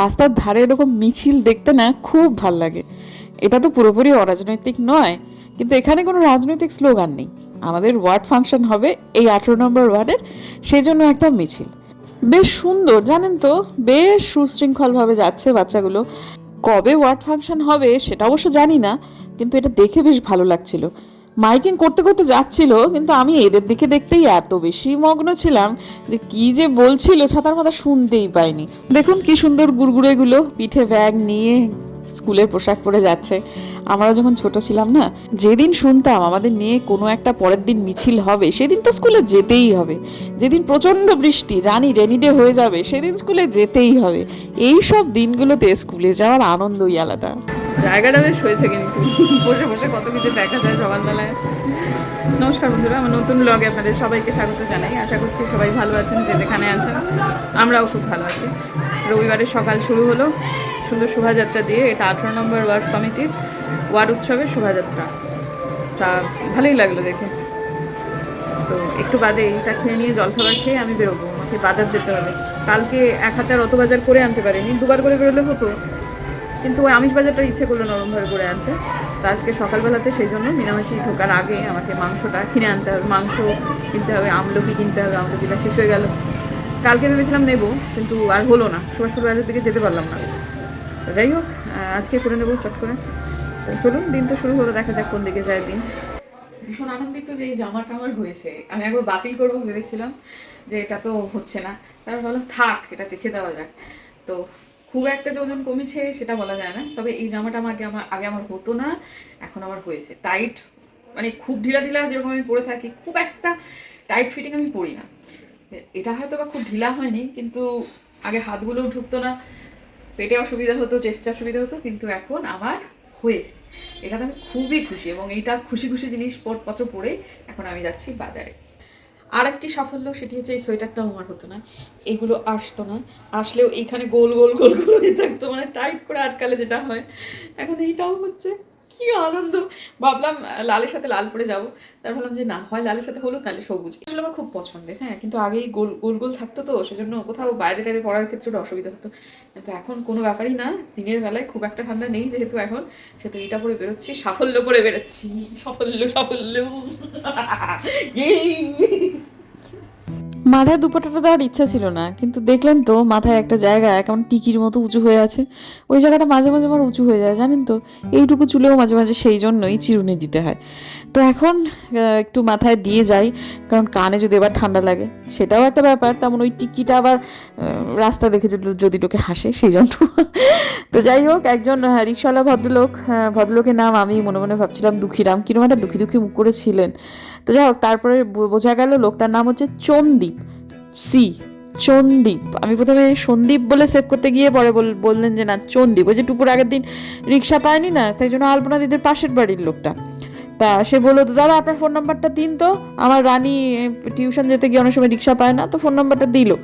রাস্তার ধারে এরকম মিছিল দেখতে না খুব ভালো লাগে। এটা তো পুরোপুরি অরাজনৈতিক নয়, কিন্তু এখানে কোনো রাজনৈতিক স্লোগান নেই। আমাদের ওয়ার্ড ফাংশন হবে এই আঠেরো নম্বর ওয়ার্ডের সেই জন্য একটা মিছিল। বেশ সুন্দর, জানেন তো? বেশ সুশৃঙ্খলভাবে যাচ্ছে বাচ্চাগুলো। কবে ওয়ার্ড ফাংশন হবে সেটা অবশ্য জানি না, কিন্তু এটা দেখে বেশ ভালো লাগছিল। মাইকিং করতে করতে যাচ্ছিল, কিন্তু আমি এদের দিকে দেখতেই এত বেশি মগ্ন ছিলাম যে কি যে বলছিল ছাতার মাথা শুনতেই পাইনি। দেখুন কি সুন্দর গুড়গুড়েগুলো, পিঠে ব্যাগ নিয়ে স্কুলের পোশাক পরে যাচ্ছে। আমরা যখন ছোট ছিলাম না, যেদিন শুনতাম আমাদের নিয়ে কোনো একটা পরের দিন মিছিল হবে, সেদিন তো স্কুলে যেতেই হবে। যেদিন প্রচণ্ড বৃষ্টি, জানি রেনি ডে হয়ে যাবে, সেদিন স্কুলে যেতেই হবে। এই সব দিনগুলোতে স্কুলে যাওয়ার আনন্দই আলাদা। জায়গাটা বেশ হয়েছে কিন্তু। বসে বসে কত কিছু দেখা যায় সকালবেলায়। নমস্কার বন্ধুরা, আমার নতুন ব্লগে আপনাদের সবাইকে স্বাগত জানাই। আশা করছি সবাই ভালো আছেন যে যেখানে আছেন, আমরাও খুব ভালো আছি। রবিবারের সকাল শুরু হলো। সুন্দর শোভাযাত্রা দিয়ে এটা আঠারো নম্বর ওয়ার্ড কমিটির ওয়ার্ড উৎসবের শোভাযাত্রা। তা ভালোই লাগল দেখে তো একটু বাদে এটা খেয়ে নিয়ে জলখাবার খেয়ে আমি বেরোবো। আমাকে বাজার যেতে হবে। কালকে এক হাতে আর অত বাজার করে আনতে পারিনি। দুবার করে বেরোলে হতো। কিন্তু ওই আমিষ বাজারটা ইচ্ছে করল নরমভাবে করে আনতে। তো আজকে সকালবেলাতে সেই জন্য মিনামাসি ঢোকার আগে আমাকে মাংসটা কিনে আনতে হবে। মাংস কিনতে হবে, আমলকি কিনতে হবে। আমলকিটা শেষ হয়ে গেল। কালকে ভেবেছিলাম নেব, কিন্তু আর হলো না। সুভাষপুর বাজার দিকে যেতে পারলাম না। যাই হোক আজকে করে নেব, চট করে। চলুন, দিন তো শুরু হলো, দেখা যাক কোন দিকে যায় দিন। ভীষণ আনন্দিত যে এই জামা কামার হয়েছে। আমি একবার বাতিল করব ভেবেছিলাম যে এটা তো হচ্ছে না। তারপর ভাবলাম, থাক, এটা রেখে দেওয়া যাক। তো খুব একটা যে ওজন কমেছে সেটা বলা যায় না। তবে এই জামাটা আমাকে আমার, আগে আমার হতো না, এখন আমার হয়েছে। টাইট মানে খুব ঢিলা ঢিলা যেরকম আমি পরে থাকি, খুব একটা টাইট ফিটিং আমি পরি না। এটা হয়তো বা খুব ঢিলা হয়নি, কিন্তু আগে হাতগুলোও ঢুকতো না। পেটে অসুবিধা হতো চেষ্টা অসুবিধা হতো, কিন্তু এখন আমার হয়েছে। এটাতে আমি খুবই খুশি এবং এইটা খুশি খুশি জিনিস পটপত্র পরে এখন আমি যাচ্ছি বাজারে। আর একটি সাফল্য সেটি হচ্ছে এই সোয়েটারটাও আমার হতো না। এগুলো আসতো না। আসলেও এইখানে গোল গোল গোল গোল হয়ে থাকতো মানে টাইট করে আটকালে যেটা হয়। এখন এইটাও হচ্ছে। কি আনন্দ। ভাবলাম লালের সাথে লাল পরে যাব। তার ভাবলাম যে, না, হয় লালের সাথে হলো তাহলে সবুজ। আসলে আমার খুব পছন্দের হ্যাঁ। কিন্তু আগেই গোল গোল গোল থাকতো তো, সেজন্য কোথাও বাইরে টাইরে পড়ার ক্ষেত্রে অসুবিধা হতো। কিন্তু এখন কোনো ব্যাপারই না, দিনের বেলায় খুব একটা ঠান্ডা নেই যেহেতু এখন। সেহেতু এটা পরে বেরোচ্ছি, সাফল্য পরে বেরোচ্ছি। সাফল্য সাফল্য! মাথায় দুপাটাটা দেওয়ার ইচ্ছা ছিল না, কিন্তু দেখলেন তো মাথায় একটা জায়গা কেমন টিকির মতো উঁচু হয়ে আছে। ওই জায়গাটা মাঝে মাঝে আমার উঁচু হয়ে যায়, জানেন তো? এইটুকু চুলেও মাঝে মাঝে সেই জন্যই চিরুনি দিতে হয়। তো এখন একটু মাথায় দিয়ে যাই, কারণ কানে যদি এবার ঠান্ডা লাগে, সেটাও একটা ব্যাপার। তেমন ওই টিকিটা আবার রাস্তা দেখে যদি লোকে হাসে, সেই জন্য। তো যাই হোক, একজন রিক্সাওয়ালা ভদ্রলোক ভদ্রলোকের নাম আমি মনে মনে ভাবছিলাম দুঃখীরাম কিরম একটা দুঃখী দুঃখী মুখ করেছিলেন। তো যাই হোক, তারপরে বোঝা গেল লোকটার নাম হচ্ছে চন্দীপ। সি চন্দীপ আমি প্রথমে সন্দীপ বলে সেভ করতে গিয়ে পরে বল- বললেন যে, না চন্দীপ ওই যে টুকুর আগের দিন রিক্সা পায়নি না, তাই জন্য আলপনা দিদির পাশের বাড়ির লোকটা। তা সে বলল, তো দাদা, আপনার ফোন নাম্বারটা দিন তো। আমার রানী টিউশন যেতে গিয়ে অনেক সময় রিক্সা পায় না, তো ফোন নাম্বারটা দিল।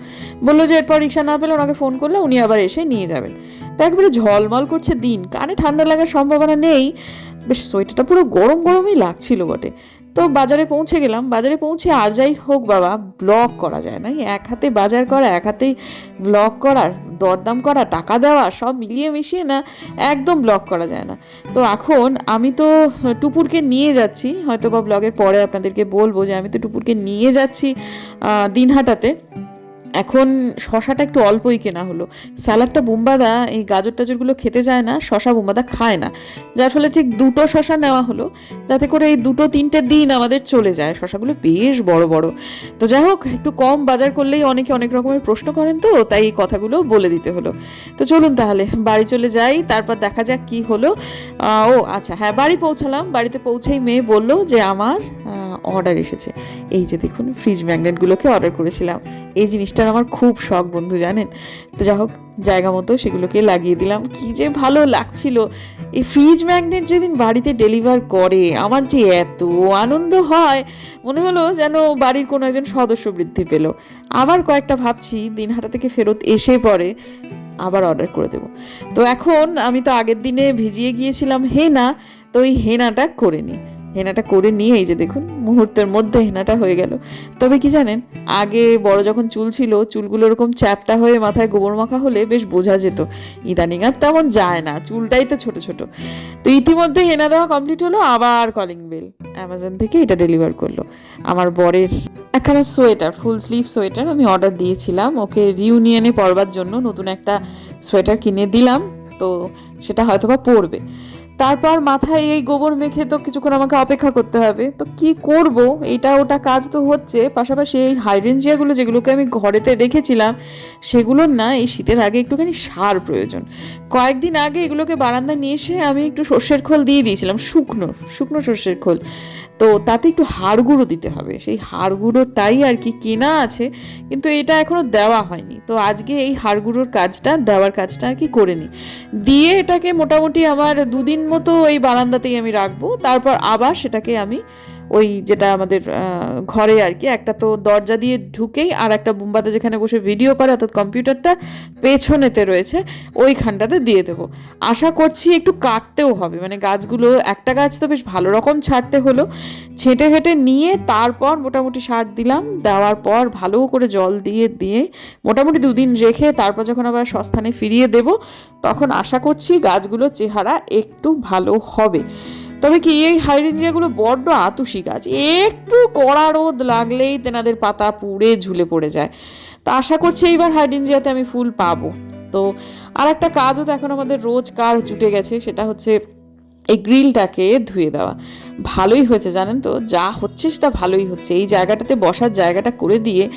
বলল যে, এরপর রিক্সা না পেলে ওনাকে ফোন করলে উনি আবার এসে নিয়ে যাবেন। তা একবারে ঝলমল করছে দিন। কানে ঠান্ডা লাগার সম্ভাবনা নেই। বেশ সোয়েটারটা পুরো গরম গরমই লাগছিল বটে। তো বাজারে পৌঁছে গেলাম। বাজারে পৌঁছে আর যাই হোক বাবা ব্লক করা যায় না। এক হাতে বাজার করা, এক হাতেই ব্লক করা, দরদাম করা, টাকা দেওয়া, সব মিলিয়ে মিশিয়ে না একদম ব্লক করা যায় না। তো এখন আমি তো টুপুরকে নিয়ে যাচ্ছি হয়তো বা ব্লগের পরে আপনাদেরকে বলব যে আমি তো টুপুরকে নিয়ে যাচ্ছি দিনহাটাতে। এখন শশাটা একটু অল্পই কেনা হলো। স্যালাডটা বুম্বাদা, এই গাজর টাজরগুলো খেতে চায় না, শশা বুম্বাদা খায় না। যার ফলে ঠিক দুটো শশা নেওয়া হলো যাতে করে এই দুটো তিনটে দিন আমাদের চলে যায়। শশাগুলো বেশ বড় বড়। তো যাই হোক, একটু কম বাজার করলেই অনেকে অনেক রকমের প্রশ্ন করেন তো, তাই এই কথাগুলো বলে দিতে হলো। তো চলুন তাহলে, বাড়ি চলে যাই, তারপর দেখা যাক কি হলো। ও আচ্ছা হ্যাঁ বাড়ি পৌঁছালাম। বাড়িতে পৌঁছেই মেয়ে বলল যে আমার অর্ডার এসেছে। এই যে দেখুন ফ্রিজ ম্যাগনেটগুলোকে অর্ডার করেছিলাম। এই জিনিসটার আমার খুব শখ বন্ধু, জানেন? তো যা হোক, জায়গা মতো সেগুলোকে লাগিয়ে দিলাম। কি যে ভালো লাগছিল। এই ফ্রিজ ম্যাগনেট যেদিন বাড়িতে ডেলিভার করে, আমার যে এত আনন্দ হয়। মনে হলো যেন বাড়ির কোনো একজন সদস্য বৃদ্ধি পেল। আবার কয়েকটা ভাবছি দিনহাটা থেকে ফেরত এসে পরে আবার অর্ডার করে দেবো। তো এখন আমি তো আগের দিনে ভিজিয়ে গিয়েছিলাম হেনা, তো ওই হেনাটা করে নিই। হেনাটা করে নিয়ে এই যে দেখুন, মুহূর্তের মধ্যে হেনাটা হয়ে গেল। তবে কি জানেন, আগে বড় যখন চুল ছিল, চুলগুলো এরকম চ্যাপটা হয়ে মাথায় গোবর মাখা হলে বেশ বোঝা যেত। ইদানিং আর তেমন যায় না, চুলটাই তো ছোট ছোট। তো ইতিমধ্যে হেনা দেওয়া কমপ্লিট হলো, আবার কলিং বেল অ্যামাজন থেকে এটা ডেলিভার করল। আমার বরের একখানা সোয়েটার ফুল স্লিভ সোয়েটার আমি অর্ডার দিয়েছিলাম। ওকে রিউনিয়নে পরবার জন্য নতুন একটা সোয়েটার কিনে দিলাম, তো সেটা হয়তো বা পরবে। তারপর মাথায় এই গোবর মেখে তো কিছুক্ষণ আমাকে অপেক্ষা করতে হবে। তো কি করব? এটা ওটা কাজ তো হচ্ছে। পাশাপাশি এই হাইড্রেঞ্জিয়াগুলো যেগুলোকে আমি ঘরেতে রেখেছিলাম সেগুলোর না এই শীতের আগে একটুখানি সার প্রয়োজন। কয়েকদিন আগে এগুলোকে বারান্দা নিয়ে এসে আমি একটু সর্ষের খোল দিয়ে দিয়েছিলাম, শুকনো শুকনো সর্ষের খোল। তো তাতে একটু হাড়গুঁড়ো দিতে হবে। সেই হাড়গুঁড়োটাই আর কি কেনা আছে, কিন্তু এটা এখনও দেওয়া হয়নি। তো আজকে এই হাড়গুঁড়োর কাজটা, দেওয়ার কাজটা আর কি করে নিই। দিয়ে এটাকে মোটামুটি আমার দুদিন মতো এই বারান্দাতেই আমি রাখব, তারপর আবার সেটাকে আমি ওই যেটা আমাদের ঘরে আর কি, একটা তো দরজা দিয়ে ঢুকেই আর একটা বুম্বাতে যেখানে বসে ভিডিও করে, অর্থাৎ কম্পিউটারটা পেছনেতে রয়েছে, ওইখানটাতে দিয়ে দেবো। আশা করছি একটু কাটতেও হবে মানে গাছগুলো, একটা গাছ তো বেশ ভালো রকম ছাড়তে হলো। ছেঁটে হেঁটে নিয়ে তারপর মোটামুটি সার দিলাম, দেওয়ার পর ভালো করে জল দিয়ে দিয়ে মোটামুটি দুদিন রেখে তারপর যখন আবার সস্থানে ফিরিয়ে দেব, তখন আশা করছি গাছগুলোর চেহারা একটু ভালো হবে। তবে কি এই হাইরেঞ্জিয়াগুলো বড্ড আতুষি গাছ? একটু কড়া রোদ লাগলেই তেনাদের পাতা পুড়ে ঝুলে পড়ে যায়। তা আশা করছি এইবার হাইডেনজিয়াতে আমি ফুল পাবো। তো আর একটা কাজও তো এখন আমাদের রোজকার জুটে গেছে, সেটা হচ্ছে এই গ্রিলটাকে ধুয়ে দেওয়া। ভালোই হয়েছে, জানেন তো? যা হচ্ছে সেটা ভালোই হচ্ছে। এই জায়গাটাতে বসার জায়গাটা করে দিয়ে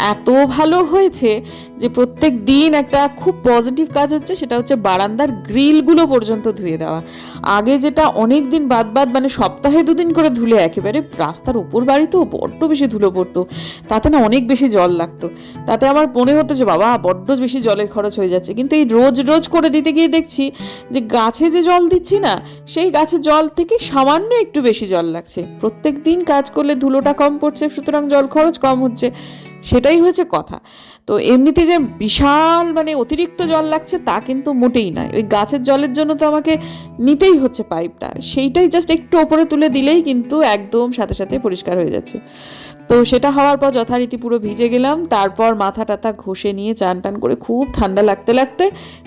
এত ভালো হয়েছে যে প্রত্যেক দিন একটা খুব পজিটিভ কাজ হচ্ছে, সেটা হচ্ছে বারান্দার গ্রিলগুলো পর্যন্ত ধুয়ে দেওয়া। আগে যেটা অনেক দিন বাদ বাদ মানে সপ্তাহে দুদিন করে ধুলে একেবারে রাস্তার উপর বাড়িতেও বড্ড বেশি ধুলো পড়তো। তাতে না অনেক বেশি জল লাগতো। তাতে আমার মনে হতো যে, বাবা, বড্ড বেশি জলের খরচ হয়ে যাচ্ছে। কিন্তু এই রোজ রোজ করে দিতে গিয়ে দেখছি যে, গাছে যে জল দিচ্ছি না, সেই গাছে জল থেকে সামান্য একটু বেশি জল লাগছে। প্রত্যেক দিন কাজ করলে ধুলোটা কম পড়ছে, সুতরাং জল খরচ কম হচ্ছে। সেটাই হয়েছে কথা। তো এমনিতে যে বিশাল মানে অতিরিক্ত জল লাগছে তা কিন্তু মোটেই নয়। ওই গাছের জলের জন্য তো আমাকে নিতেই হচ্ছে পাইপটা। সেইটাই জাস্ট একটু ওপরে তুলে দিলেই কিন্তু একদম সাথে সাথে পরিষ্কার হয়ে যাচ্ছে। তো সেটা হওয়ার পর যথারীতি পুরো ভিজে গেলাম। তারপর মাথা টাথা ঘষে নিয়ে চান টান করে খুব ঠান্ডা লাগতে লাগতে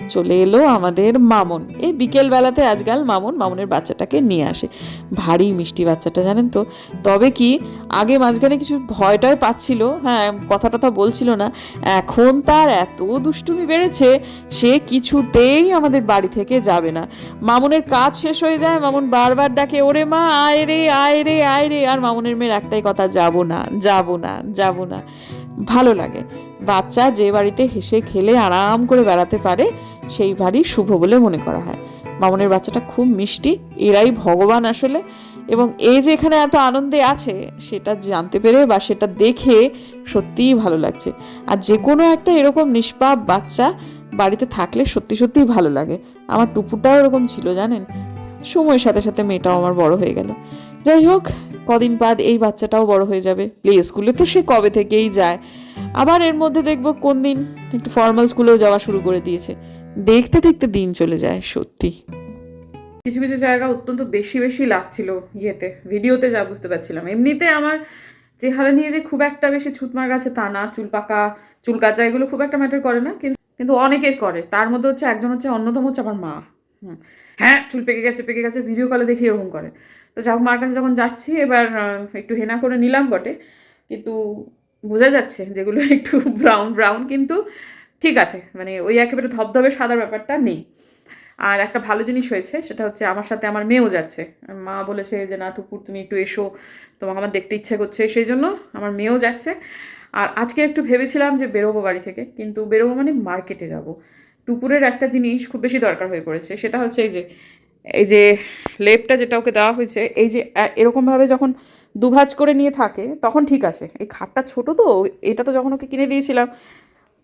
চলে এলো আমাদের মামন। এই বিকেল বেলাতে আজকাল মামন মামনের বাচ্চাটাকে নিয়ে আসে। ভারী মিষ্টি বাচ্চাটা, জানেন তো? তবে কি, আগে মাঝখানে কিছু ভয় টয় পাচ্ছিল হ্যাঁ কথা টথা বলছিল না। এখন তার এত দুষ্টুমি বেড়েছে, সে কিছুতেই আমাদের বাড়ি থেকে যাবে না। মামুনের কাজ শেষ হয়ে যায়, মামুন বারবার ডাকে, ওরে মা, আয় রে আয় রে আয় রে। আর মামুনের মেয়ের একটাই কথা, যাব না। যাব না যাব না। ভালো লাগে। বাচ্চা যে বাড়িতে হেসে খেলে আরাম করে বেড়াতে পারে, সেই বাড়ি শুভ বলে মনে করা হয়। মামুনের বাচ্চাটা খুব মিষ্টি, এরাই ভগবান আসলে। এবং এই যে এখানে এত আনন্দে আছে, সেটা জানতে পেরে বা সেটা দেখে সত্যিই ভালো লাগছে। আর যে কোনো একটা এরকম নিষ্পাপ বাচ্চা বাড়িতে থাকলে সত্যি সত্যিই ভালো লাগে। আমার টুপুরটাও এরকম ছিল, জানেন? সময়ের সাথে সাথে মেয়েটাও আমার বড় হয়ে গেল। যাই হোক কদিন বাদ এই বাচ্চাটাও বড় হয়ে যাবে। প্লে স্কুলে তো সে কবে থেকেই যায়। আবার এর মধ্যে দেখব কোন দিন একটু ফর্মাল স্কুলেও যাওয়া শুরু করে দিয়েছে। দেখতে দেখতে দিন চলে যায়, সত্যি। কিছু কিছু জায়গা অত্যন্ত বেশি বেশি লাগছিল ইয়েতে, ভিডিওতে যা বুঝতে পারছিলাম। এমনিতে আমার চেহারা নিয়ে যে খুব একটা বেশি ছুটমার গেছে তা না, চুল পাকা, চুল কাচা, এগুলো খুব একটা ম্যাটার করে না। কিন্তু কিন্তু অনেকের করে। তার মধ্যে হচ্ছে একজন হচ্ছে অন্যতম হচ্ছে আমার মা। হ্যাঁ চুল পেকে গেছে পেকে গেছে ভিডিও কলে দেখি এরকম করে। তো যাই হোক, মার কাছে যখন যাচ্ছি, এবার একটু হেনা করে নিলাম বটে। কিন্তু বোঝা যাচ্ছে যেগুলো একটু ব্রাউন ব্রাউন কিন্তু ঠিক আছে। মানে ওই একেবারে ধবধবে সাদা ব্যাপারটা নেই। আর একটা ভালো জিনিস হয়েছে, সেটা হচ্ছে আমার সাথে আমার মেয়েও যাচ্ছে। মা বলেছে যে, না টুকুর তুমি একটু এসো। তোমাকে আমার দেখতে ইচ্ছে করছে। সেই জন্য আমার মেয়েও যাচ্ছে। আর আজকে একটু ভেবেছিলাম যে, বেরোবো বাড়ি থেকে, কিন্তু বেরোবো মানে মার্কেটে যাব। টুপুরের একটা জিনিস খুব বেশি দরকার হয়ে পড়েছে, সেটা হচ্ছে এই যে এই যে লেপটা যেটা ওকে দেওয়া হয়েছে, এই যে এরকমভাবে যখন দুভাজ করে নিয়ে থাকে, তখন ঠিক আছে। এই খাটটা ছোট তো এটা তো যখন ওকে কিনে দিয়েছিলাম,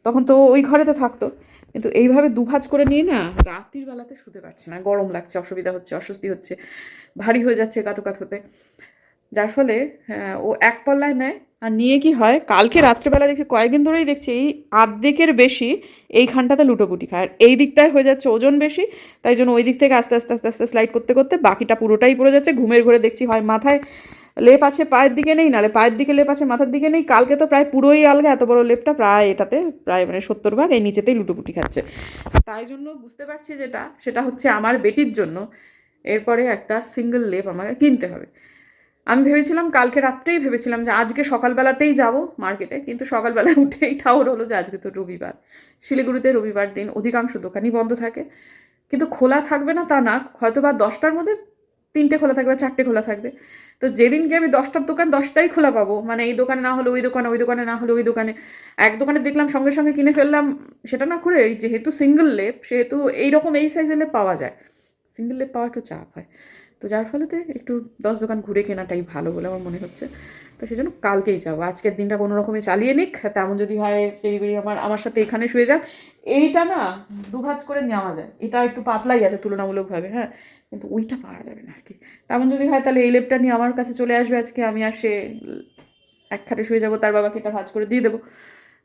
তখন তো ওই ঘরেতে থাকতো। কিন্তু এইভাবে দুভাজ করে নিয়ে না, রাত্রির বেলাতে শুতে পারছে না। গরম লাগছে, অসুবিধা হচ্ছে, অস্বস্তি হচ্ছে, ভারী হয়ে যাচ্ছে কাতো কাত হতে। যার ফলে ও এক পল্লায় নেয় আর নিয়ে কি হয়? কালকে রাত্রেবেলা দেখছি, কয়েকদিন ধরেই দেখছি এই আর্ধেকের বেশি এইখানটাতে লুটোপুটি খায়। আর এই দিকটায় হয়ে যাচ্ছে ওজন বেশি, তাই জন্য ওই দিক থেকে আস্তে আস্তে আস্তে আস্তে স্লাইড করতে করতে বাকিটা পুরোটাই পড়ে যাচ্ছে। ঘুমের ঘরে দেখছি হয় মাথায় লেপ আছে, পায়ের দিকে নেই নালে পায়ের দিকে লেপ আছে, মাথার দিকে নেই। কালকে তো প্রায় পুরোই আলগা, এত বড় লেপটা প্রায় এটাতে প্রায় মানে সত্তর ভাগ এই নিচেতেই লুটোপুটি খাচ্ছে। তাই জন্য বুঝতে পারছি যেটা, সেটা হচ্ছে আমার বেটির জন্য। এরপরে একটা সিঙ্গেল লেপ আমাকে কিনতে হবে। আমি ভেবেছিলাম কালকে রাত্রেই ভেবেছিলাম যে আজকে সকালবেলাতেই যাব মার্কেটে, কিন্তু সকালবেলা উঠেই ঠাউর হলো যে আজকে তো রবিবার। শিলিগুড়িতে রবিবার দিন অধিকাংশ দোকানই বন্ধ থাকে। কিন্তু খোলা থাকবে না তা না হয়তো বা দশটার মধ্যে তিনটে খোলা থাকবে বা চারটে খোলা থাকবে। তো যেদিনকে আমি দশটার দোকান দশটাই খোলা পাবো। মানে এই দোকানে না হলে ওই দোকানে ওই দোকানে না হলে ওই দোকানে। এক দোকানে দেখলাম সঙ্গে সঙ্গে কিনে ফেললাম, সেটা না করে যেহেতু সিঙ্গেল লেপ, সেহেতু এইরকম এই সাইজের লেপ পাওয়া যায়। সিঙ্গেল লেপ পাওয়া একটু চাপ হয়। তো যার ফলেতে একটু দশ দোকান ঘুরে কেনাটাই ভালো বলে আমার মনে হচ্ছে। তো সেই জন্য কালকেই যাব। আজকের দিনটা কোনো রকমে চালিয়ে নিক তেমন যদি হয় ডেলিভারি আমার আমার সাথে এখানে শুয়ে যাক। এইটা না দুভাজ করে নেওয়া যায়। এটা একটু পাতলাই আছে তুলনামূলকভাবে হ্যাঁ? কিন্তু ওইটা পাওয়া যাবে না আর কি। তেমন যদি হয় তাহলে এই লেপটা নিয়ে আমার কাছে চলে আসবে আজকে। আমি আর সে এক খাটে শুয়ে যাব তার বাবাকে এটা ভাজ করে দিয়ে দেবো।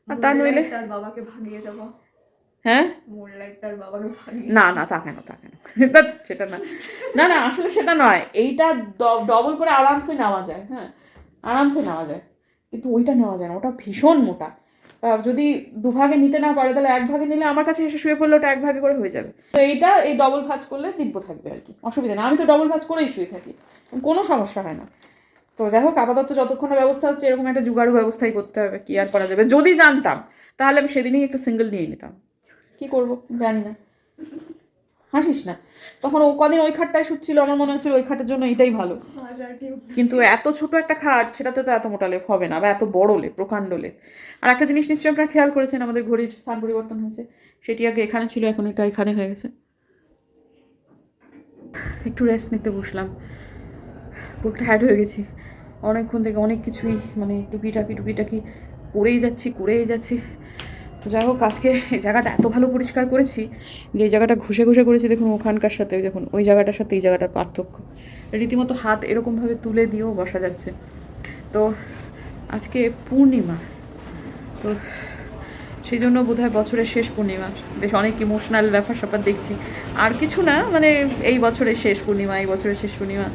আর তা নইলে তার বাবাকে ভাগিয়ে দেবো। হ্যাঁ? না না তা কেন তা কেন? সেটা না। না না আসলে সেটা নয়। এইটা ডবল করে আরামসে নেওয়া যায় হ্যাঁ? আরামসে নেওয়া যায়। কিন্তু ওইটা নেওয়া যায় না ওটা ভীষণ মোটা। তা যদি দুভাগে নিতে না পারে তাহলে এক ভাগে নিলে আমার কাছে এসে শুয়ে পড়লে ওটা এক ভাগে করে হয়ে যাবে। তো এইটা এই ডবল ভাজ করলে দিব্য থাকবে আর কি। অসুবিধা না আমি তো ডবল ভাজ করেই শুয়ে থাকি। কোনো সমস্যা হয় না। তো যাই হোক আপাতত যতক্ষণ ব্যবস্থা হচ্ছে এরকম একটা জুগাড়ু ব্যবস্থাই করতে হবে কি আর করা যাবে? যদি জানতাম তাহলে আমি সেদিনই একটা সিঙ্গেল নিয়ে নিতাম। কি করব জানি না। হাসিস না। তখন ও কদিন ওই খাটটায় শুচ্ছিল আমার মনে হচ্ছিল ওই খাটের জন্য এটাই ভালো। কিন্তু এত ছোট একটা খাট সেটাতে তো এত মোটা লেপ হবে না বা এত বড় লেপ প্রকাণ্ড লেপ। আর একটা জিনিস নিশ্চয়ই আপনারা খেয়াল করেছেন আমাদের ঘড়ির স্থান পরিবর্তন হয়েছে। সেটি আগে এখানে ছিল এখন এটা এখানে হয়ে গেছে। একটু রেস্ট নিতে বসলাম। খুব টায়ার্ড হয়ে গেছি। অনেকক্ষণ থেকে অনেক কিছুই মানে টুকিটাকি টুকিটাকি করেই যাচ্ছি করেই যাচ্ছি। যাই হোক, আজকে এই জায়গাটা এত ভালো পরিষ্কার করেছি যে এই জায়গাটা ঘষে ঘষে করেছি দেখুন ওখানকার সাথে দেখুন, ওই জায়গাটার সাথে এই জায়গাটার পার্থক্য। রীতিমতো হাত এরকমভাবে তুলে দিয়েও বসা যাচ্ছে। তো আজকে পূর্ণিমা। তো সেই জন্য বোধহয় বছরের শেষ পূর্ণিমা। বেশ অনেক ইমোশনাল ব্যাপার স্যাপার দেখছি। আর কিছু না মানে এই বছরের শেষ পূর্ণিমা, এই বছরের শেষ পূর্ণিমা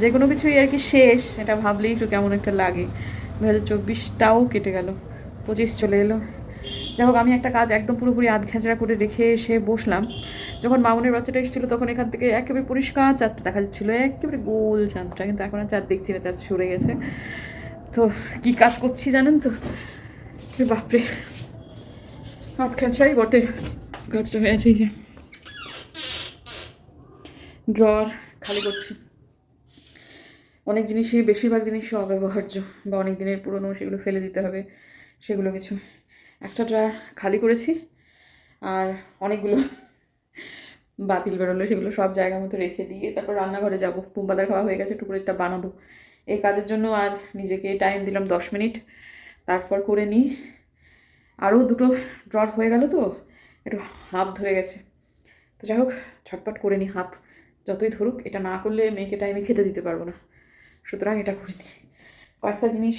যে কোনো কিছুই আর কি শেষ, এটা ভাবলেই একটু কেমন একটা লাগে। দু হাজার চব্বিশটাও কেটে গেল, পঁচিশ চলে এলো। যাই হোক, আমি একটা কাজ একদম পুরোপুরি আধ ঘেঁচড়া করে রেখে এসে বসলাম। যখন মামুনের বাচ্চাটা এসেছিল, তখন এখান থেকে একেবারে পরিষ্কার চাঁদটা দেখা যাচ্ছিল, একেবারে গোল চাঁদটা। কিন্তু এখন আর চাঁদ দেখছি না, চাঁদ সরে গেছে। তো কি কাজ করছি জানেন তো? বাপরে। হাত খেঁচাই বটে গাছটা হয়ে আছে এই যে। ড্রর খালি করছি। অনেক জিনিসই, বেশিরভাগ জিনিসই অব্যবহার্য, বা অনেক দিনের পুরনো সেগুলো ফেলে দিতে হবে, সেগুলো কিছু। একটা ড্রয়ার খালি করেছি আর অনেকগুলো বাতিল বেরোলো, সেগুলো সব জায়গা মতো রেখে দিয়ে তারপর রান্নাঘরে যাব। পুম্বাদার খাওয়া হয়ে গেছে টুকুরেরটা বানাবো। এই কাজের জন্য আর নিজেকে টাইম দিলাম দশ মিনিট। তারপর করে নিই। আরও দুটো ড্রর হয়ে গেল তো, একটু হাফ ধরে গেছে। তো যাই হোক ছটপট করে নিই হাফ যতই ধরুক, এটা না করলে মেয়েকে টাইমে খেতে দিতে পারব না। সুতরাং এটা করে নিই। কয়েকটা জিনিস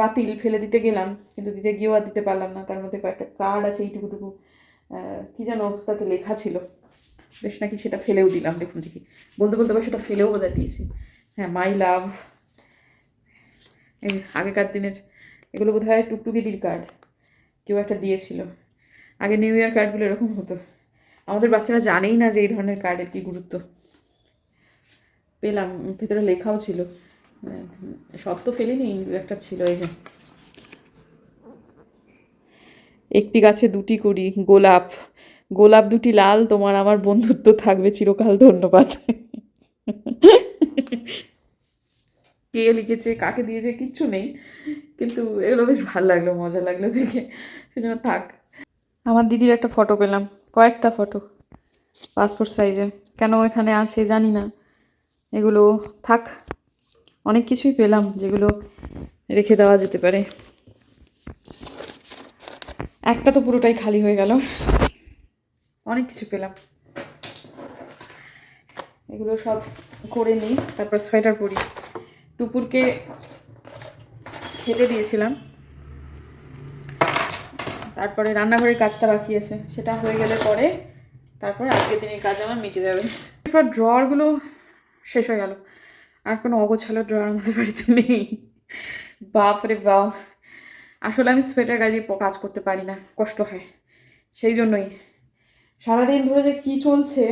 বাতিল ফেলে দিতে গেলাম, কিন্তু দিতে গিয়েও আর দিতে পারলাম না। তার মধ্যে কয়েকটা কার্ড আছে, এইটুকুটুকু কি যেন তাতে লেখা ছিল। বেশ নাকি সেটা ফেলেও দিলাম, দেখুন দেখি। বলতে বলতে আবার সেটা ফেলেও বোধহয় দিয়েছি। হ্যাঁ মাই লাভ এই আগেকার দিনের, এগুলো বোধ হয় টুকটুকিদির কার্ড কেউ একটা দিয়েছিল। আগে নিউ ইয়ার কার্ডগুলো এরকম হতো। আমাদের বাচ্চারা জানেই না যে এই ধরনের কার্ডের কী গুরুত্ব। পেলাম ভেতরে লেখাও ছিল। সব তো ফেলিনি, একটা ছিল এই যে। একটি গাছে দুটি করি, গোলাপ। গোলাপ দুটি লাল, তোমার আমার বন্ধুত্ব থাকবে চিরকাল, ধন্যবাদ। কে লিখেছে, কাকে দিয়েছে, কিচ্ছু নেই। কিন্তু এগুলো বেশ ভালো লাগল, মজা লাগল দেখে। সেজন্য থাক। আমার দিদির একটা ফটো পেলাম, কয়েকটা ফটো। পাসপোর্ট সাইজে। কেন এখানে আছে জানি না। এগুলো থাক। অনেক কিছুই পেলাম যেগুলো রেখে দেওয়া যেতে পারে। একটা তো পুরোটাই খালি হয়ে গেল। অনেক কিছু পেলাম। এগুলো সব করে নিই, তারপর সোয়েটার পরি। টুপুরকে খেতে দিয়েছিলাম। তারপরে রান্নাঘরের কাজটা বাকি আছে। সেটা হয়ে গেলে পরে তারপরে আজকের দিনের কাজ আমার মিটে যাবে। এরপর ড্রয়ারগুলো শেষ হয়ে গেল। আর কোনো অগোছালো ড্রয়ার আমাদের বাড়িতে নেই। বাপ রে বাপ। আসলে আমি সোয়েটার গায়ে দিয়ে কাজ করতে পারি না, কষ্ট হয়। সেই জন্যই। সারাদিন ধরে যে কী চলছে,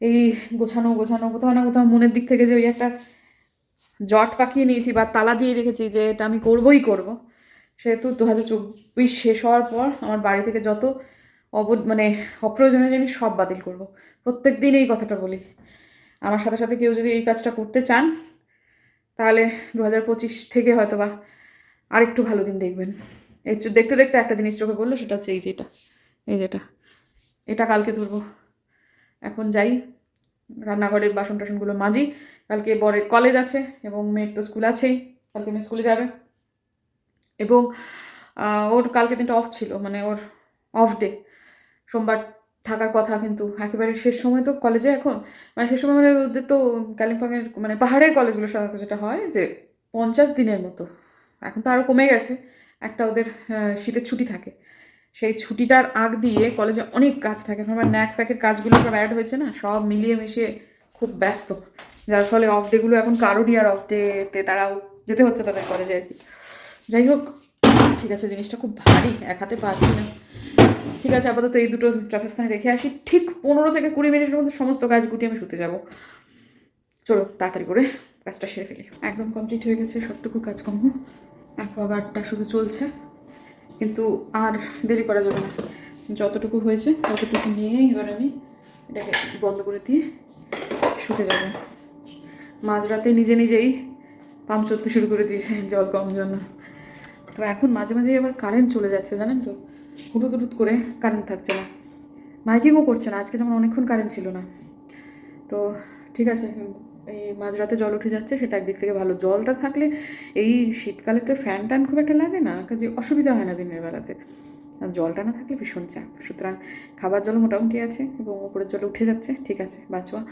এই গোছানো গোছানো, কোথাও না কোথাও মনের দিক থেকে যে ওই একটা জট পাকিয়ে নিয়েছি বা তালা দিয়ে রেখেছি যে এটা আমি করবই করব। সেহেতু দু হাজার চব্বিশ শেষ হওয়ার পর আমার বাড়ি থেকে যত অব মানে অপ্রয়োজনীয় জিনিস সব বাতিল করব। প্রত্যেক দিন এই কথাটা বলি। আমার সাথে সাথে কেউ যদি এই কাজটা করতে চান, তাহলে দু হাজার পঁচিশ থেকে হয়তো বা আরেকটু ভালো দিন দেখবেন। এই দেখতে দেখতে একটা জিনিস চোখে পড়ল, সেটা হচ্ছে এই যেটা এই যেটা এটা। কালকে ধরবো। এখন যাই, রান্নাঘরের বাসন টাসনগুলো মাজি। কালকে বরের কলেজ আছে এবং মেয়ের তো স্কুল আছেই কালকে মেয়ে স্কুলে যাবে। এবং ওর কালকে দিনটা অফ ছিল মানে ওর অফ ডে সোমবার থাকার কথা কিন্তু একেবারে শেষ সময় তো কলেজে এখন। মানে শেষ সময় মানে ওদের তো কালিম্পংয়ের মানে পাহাড়ের কলেজগুলো সাধারণত যেটা হয় যে পঞ্চাশ দিনের মতো। এখন তো আরও কমে গেছে। একটা ওদের শীতের ছুটি থাকে। সেই ছুটিটার আগ দিয়ে কলেজে অনেক কাজ থাকে। এখন আমার ন্যাক ফ্যাকের কাজগুলো সব অ্যাড হয়েছে না? সব মিলিয়ে মিশিয়ে খুব ব্যস্ত। যার ফলে অফ ডেগুলো এখন কারোরই আর অফ ডেতে তারাও যেতে হচ্ছে তাদের কলেজে আর কি। যাই হোক, ঠিক আছে, জিনিসটা খুব ভারী। এক হাতে পারছি না। ঠিক আছে, আপাতত এই দুটো যথাস্থানে রেখে আসি। ঠিক পনেরো থেকে কুড়ি মিনিটের মধ্যে সমস্ত কাজ গুটিয়ে আমি শুতে যাব। চলো, তাড়াতাড়ি করে কাজটা সেরে ফেলি। একদম কমপ্লিট হয়ে গেছে সবটুকু কাজকর্ম। অ্যাকোয়াগার্ডটা শুধু চলছে, কিন্তু আর দেরি করা যাবে না। যতটুকু হয়েছে ততটুকু নিয়েই এবার আমি এটাকে বন্ধ করে দিয়ে শুতে যাব। মাঝরাতে নিজে নিজেই পাম্প চলতে শুরু করে দিয়েছে জল কম জন্য। তো এখন মাঝে মাঝে আবার কারেন্ট চলে যাচ্ছে, জানেন তো? হুটুত হুটুত করে কারেন্ট থাকছে না। মাইকিংও করছে না, আজকে যেমন অনেকক্ষণ কারেন্ট ছিল না। তো ঠিক আছে, এই মাঝরাতে জল উঠে যাচ্ছে, সেটা একদিক থেকে ভালো। জলটা থাকলে এই শীতকালে তো ফ্যান ট্যান খুব একটা লাগে না, কাজে অসুবিধা হয় না দিনের বেলাতে। আর জলটা না থাকলে ভীষণ চাপ। সুতরাং খাবার জল মোটামুটি আছে এবং উপরের জল উঠে যাচ্ছে, ঠিক আছে, বাঁচোয়া।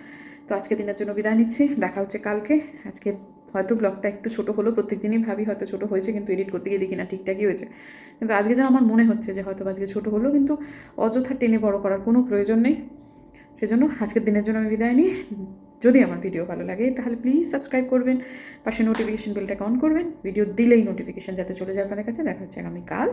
তো আজকে দিনের জন্য বিদায় নিচ্ছি, দেখা হচ্ছে কালকে। আজকে হয়তো ব্লগটা একটু ছোট হলো প্রত্যেক দিনই ভাবি হয়তো ছোটো হয়েছে কিন্তু এডিট করতে গিয়ে দেখি না ঠিকঠাকই হয়েছে। কিন্তু আজকে যেন আমার মনে হচ্ছে যে হয়তো আজকে ছোটো হলো কিন্তু অযথা টেনে বড় করার কোনো প্রয়োজন নেই। সেজন্য আজকের দিনের জন্য আমি বিদায় নিই। যদি আমার ভিডিও ভালো লাগে তাহলে প্লিজ সাবস্ক্রাইব করবেন। পাশে নোটিফিকেশন বেলটাকে অন করবেন। ভিডিও দিলেই নোটিফিকেশন যাতে চলে যায় আপনাদের কাছে। দেখা হচ্ছে আগামীকাল।